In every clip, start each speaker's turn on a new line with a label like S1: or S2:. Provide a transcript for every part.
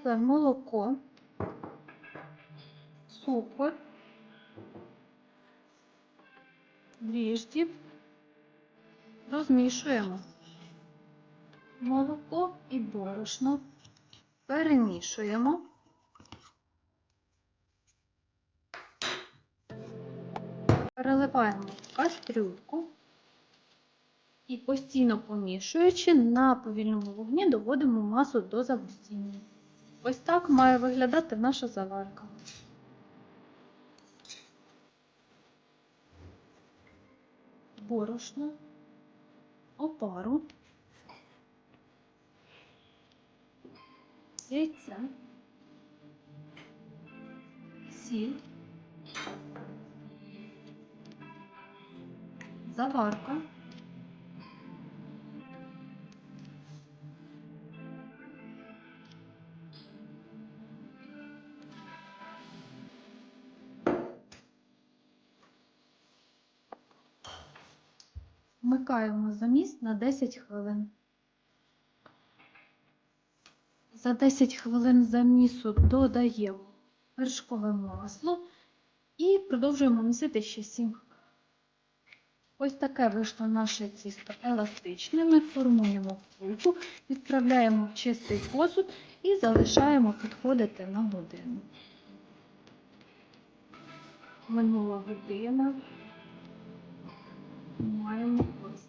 S1: тепле молоко, цукор, дріжджі. Розмішуємо молоко і борошно. Перемішуємо. Переливаємо в кастрюльку і постійно помішуючи на повільному вогні доводимо масу до загустіння. Ось так має виглядати наша заварка. Борошно, опару, яйце, сіль, заварка. Вмикаємо заміс на 10 хвилин. За 10 хвилин замісу додаємо вершкове масло і продовжуємо місити ще 7 хвилин. Ось таке вийшло наше тісто еластичне. Ми формуємо кульку, відправляємо в чистий посуд і залишаємо підходити на годину. Минула година. Маємо ось.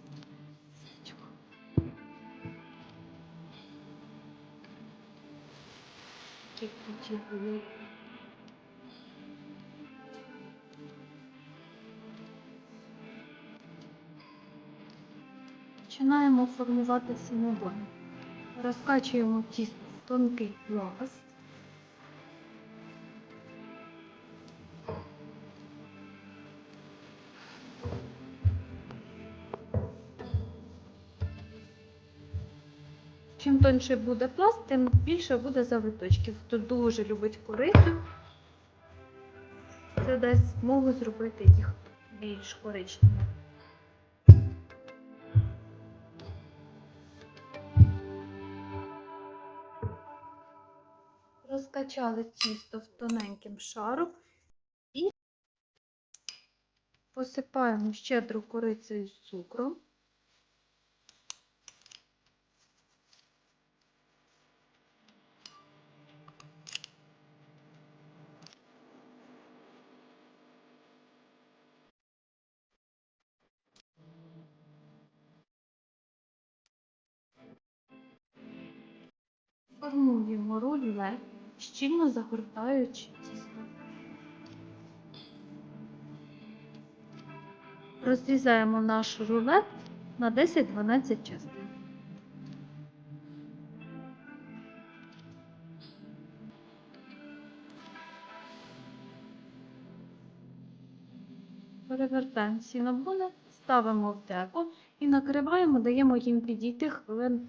S1: Чик-чик-чик. Починаємо формувати синабон. Розкачуємо тісто тонкий пласт. Чим тоньше буде пласт, тим більше буде завиточків. Хто дуже любить корицю, це дасть змогу зробити їх більш коричневими. Розкачали тісто в тоненьким шаром і посипаємо щедро корицею з цукром. Формуємо рулет, щільно загортаючи тісто. Розрізаємо наш рулет на 10-12 частин. Перевертаємо сінобони, ставимо в деко і накриваємо, даємо їм підійти хвилин